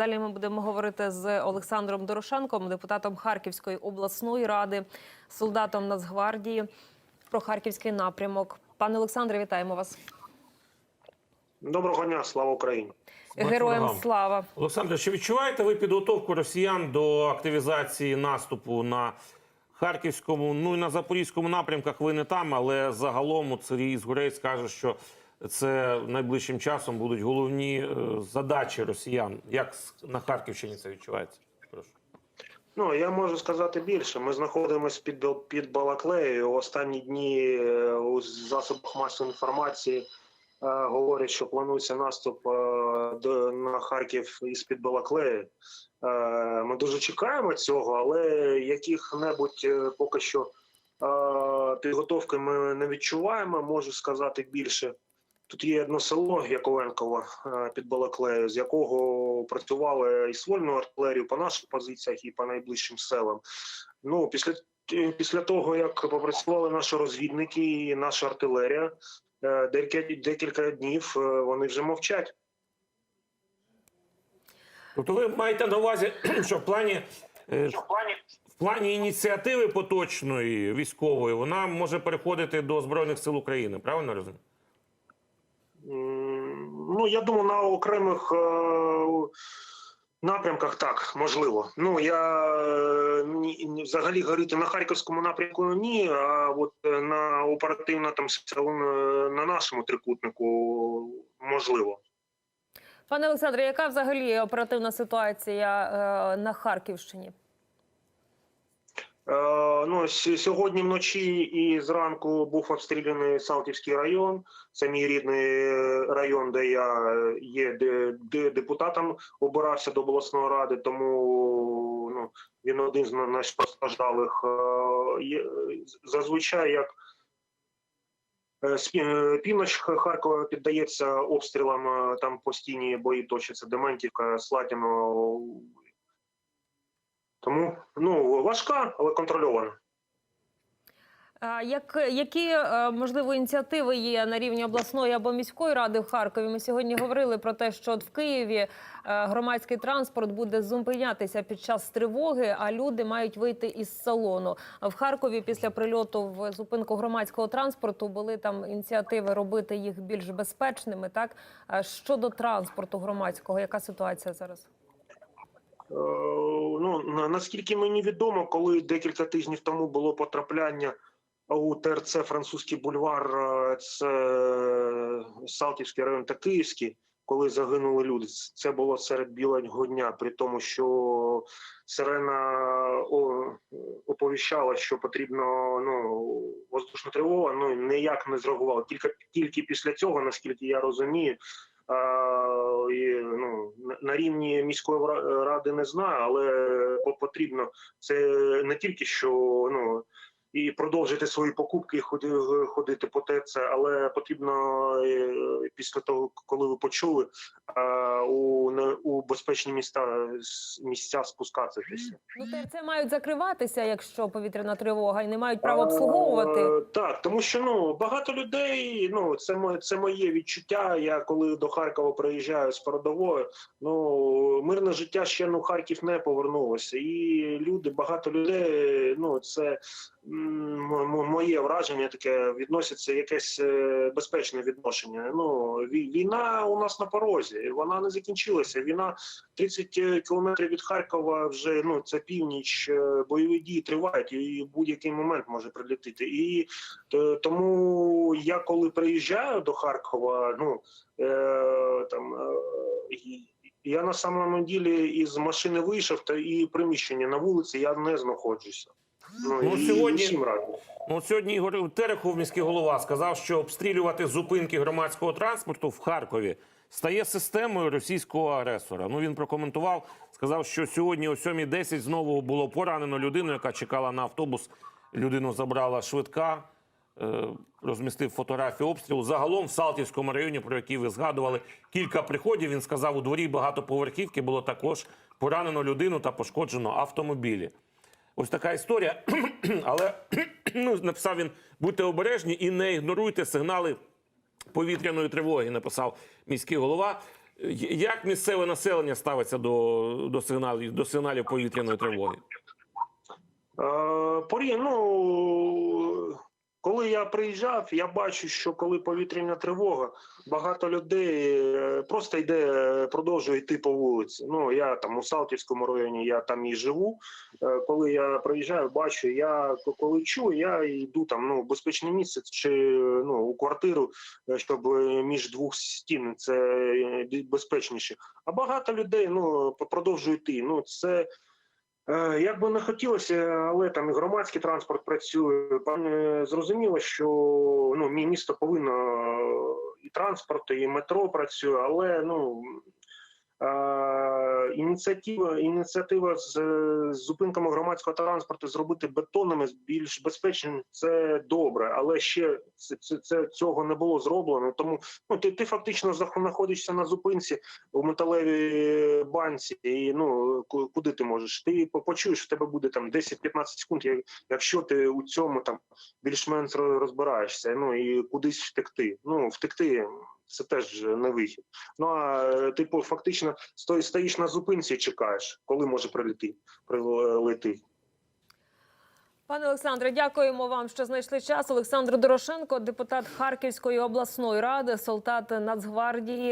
Далі ми будемо говорити з Олександром Дорошенком, депутатом Харківської обласної ради, солдатом Нацгвардії про харківський напрямок. Пане Олександре, вітаємо вас. Доброго дня, слава Україні. Героям слава. Олександр, чи відчуваєте ви підготовку росіян до активізації наступу на харківському, ну і на запорізькому напрямках? Ви не там, але загалом от Сергій Згурець каже, що це найближчим часом будуть головні е, задачі росіян. Як на Харківщині це відчувається? Прошу. Ну я можу сказати більше. Ми знаходимося під під Балаклеєю. Останні дні е, у засобах масової інформації е, говорять, що планується наступ на Харків із під Балаклеї. Ми дуже чекаємо цього, але яких-небудь поки що підготовки ми не відчуваємо. Можу сказати більше. Тут є одне село Яковенково е, під Балаклею, з якого працювали і ствольну артилерію по наших позиціях, і по найближчим селам. Ну, після, е, після того, як попрацювали наші розвідники і наша артилерія, е, декілька, декілька днів вони вже мовчать. Тобто ви маєте на увазі, що в плані, е, в плані ініціативи поточної військової вона може переходити до Збройних сил України, правильно розумію? Ну, я думаю, на окремих е, напрямках так, можливо. Ну, я е, взагалі говорити на харківському напрямку ні, а от е, на оперативно там на нашому трикутнику можливо. Пане Олександре, яка взагалі оперативна ситуація на Харківщині? Ну, сьогодні вночі і зранку був обстріляний Салтівський район. Це мій рідний е, район, де я е, є де, де депутатом обирався до обласної ради, тому ну, він один з на- найпостраждалих. Е, Зазвичай як північ Харкова піддається обстрілам, там постійні бої точаться Дементівка, Слатіно. Тому ну важка, але контрольована. Як, які е, можливо ініціативи є на рівні обласної або міської ради в Харкові? Ми сьогодні говорили про те, що в Києві е, громадський транспорт буде зупинятися під час тривоги, а люди мають вийти із салону. В Харкові після прильоту в зупинку громадського транспорту були там ініціативи робити їх більш безпечними. Так щодо транспорту громадського, яка ситуація зараз? Е, Ну наскільки мені відомо, коли декілька тижнів тому було потрапляння у ТРЦ Французький бульвар, е, це Салтівський район та Київський, коли загинули люди. Це було серед білого дня, при тому, що сирена оповіщала, що потрібно ну воздушна тривога. Ну ніяк не зреагувала. Тільки тільки після цього, наскільки я розумію. І, ну, на- рівні міської ра- ради не знаю, але по- потрібно це не тільки що ну і продовжити свої покупки і ходи, ходити по ТЦ, але потрібно е, після того, коли ви почули, у, не- у безпечні міста місця спускатися. Ну ТРЦ мають закриватися, якщо повітряна тривога, і не мають права обслуговувати. Е, Так, тому що ну багато людей. Ну це моє це моє відчуття. Я коли до Харкова приїжджаю з передової, ну мирне життя ще ну Харків не повернулося. І люди, багато людей. Ну це моє враження таке відноситься якесь е, безпечне відношення. Ну війна у нас на порозі, вона не закінчилася. Війна 30 кілометрів від Харкова вже ну це північ. е, Бойові дії тривають, і будь-який момент може прилетіти. І е, тому я коли приїжджаю до Харкова, ну е, там е, я на самому ділі із машини вийшов, та і приміщення на вулиці я не знаходжуся. Ну, Ну, і сьогодні- всім раді. Ну, сьогодні Ігор Терехов, міський голова, сказав, що обстрілювати зупинки громадського транспорту в Харкові стає системою російського агресора. Ну він прокоментував, сказав, що сьогодні о 7.10 знову було поранено людину, яка чекала на автобус. Людину забрала швидка. е, Розмістив фотографію обстрілу. Загалом в Салтівському районі, про який ви згадували, кілька приходів. Він сказав, у дворі багатоповерхівки було також поранено людину та пошкоджено автомобілі. Ось така історія. Але ну, написав він: будьте обережні і не ігноруйте сигнали повітряної тривоги. Написав міський голова. Як місцеве населення ставиться до, до сигналів до сигналів повітряної тривоги? Е, Порі, ну, коли я приїжджав, я бачу, що коли повітряна тривога, багато людей е, просто йде, е, продовжує йти по вулиці. Ну, я там у Салтівському районі, я там і живу. Е, Коли я приїжджаю, бачу, я коли чую, я йду там ну, безпечне місце чи ну, у квартиру, щоб між двох стін це безпечніше. А багато людей ну, продовжують йти. Ну, це Як би не хотілося, але там і громадський транспорт працює. Пан е, зрозуміло, що ну мі- місто повинно е, і транспорт, і метро працює, але ну е, ініціатива, ініціатива з, е, зупинками громадського транспорту зробити бетонними більш безпечним це добре, але ще це, це, це цього не було зроблено. Тому ну ти, ти фактично знаходишся на зупинці у металевій банці, і ну куди ти можеш? Ти почуєш, в тебе буде там 10-15 секунд, як- якщо ти у цьому там більш-менш розбираєшся, ну і кудись втекти. Ну втекти це теж не вихід. Ну а е, типу, фактично сто- стоїш на зупинці, і чекаєш, коли може прилети прилети. Пане Олександре, дякуємо вам, що знайшли час. Олександр Дорошенко, депутат Харківської обласної ради, солдат Нацгвардії.